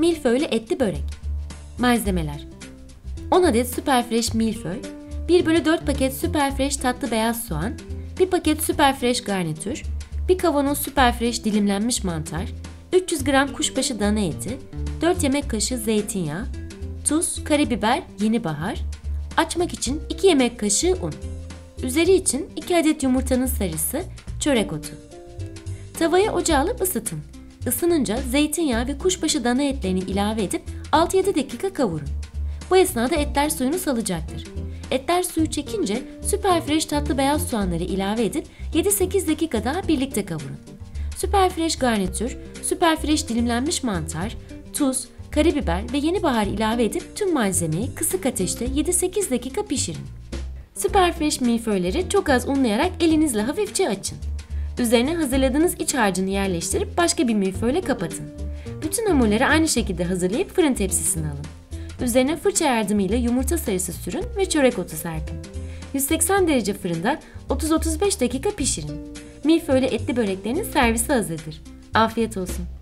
milföylü etli börek. Malzemeler 10 adet süper fresh milföy, 1 bölü 4 paket süper fresh tatlı beyaz soğan, 1 paket süper fresh garnitür, 1 kavanoz süper fresh dilimlenmiş mantar, 300 gram kuşbaşı dana eti, 4 yemek kaşığı zeytinyağı, tuz, karabiber, yeni bahar, açmak için 2 yemek kaşığı un. Üzeri için 2 adet yumurtanın sarısı, çörek otu. Tavaya ocağa alıp ısıtın. Isınınca zeytinyağı ve kuşbaşı dana etlerini ilave edip 6-7 dakika kavurun. Bu esnada etler suyunu salacaktır. Etler suyu çekince süper fresh tatlı beyaz soğanları ilave edip 7-8 dakika daha birlikte kavurun. Süper fresh garnitür, süper fresh dilimlenmiş mantar, tuz, karabiber ve yeni bahar ilave edip tüm malzemeyi kısık ateşte 7-8 dakika pişirin. Süper fresh milföyleri çok az unlayarak elinizle hafifçe açın. Üzerine hazırladığınız iç harcını yerleştirip başka bir milföyle kapatın. Bütün hamurları aynı şekilde hazırlayıp fırın tepsisine alın. Üzerine fırça yardımıyla yumurta sarısı sürün ve çörek otu serpin. 180 derece fırında 30-35 dakika pişirin. Milföylü etli böreklerinin servisi hazırdır. Afiyet olsun.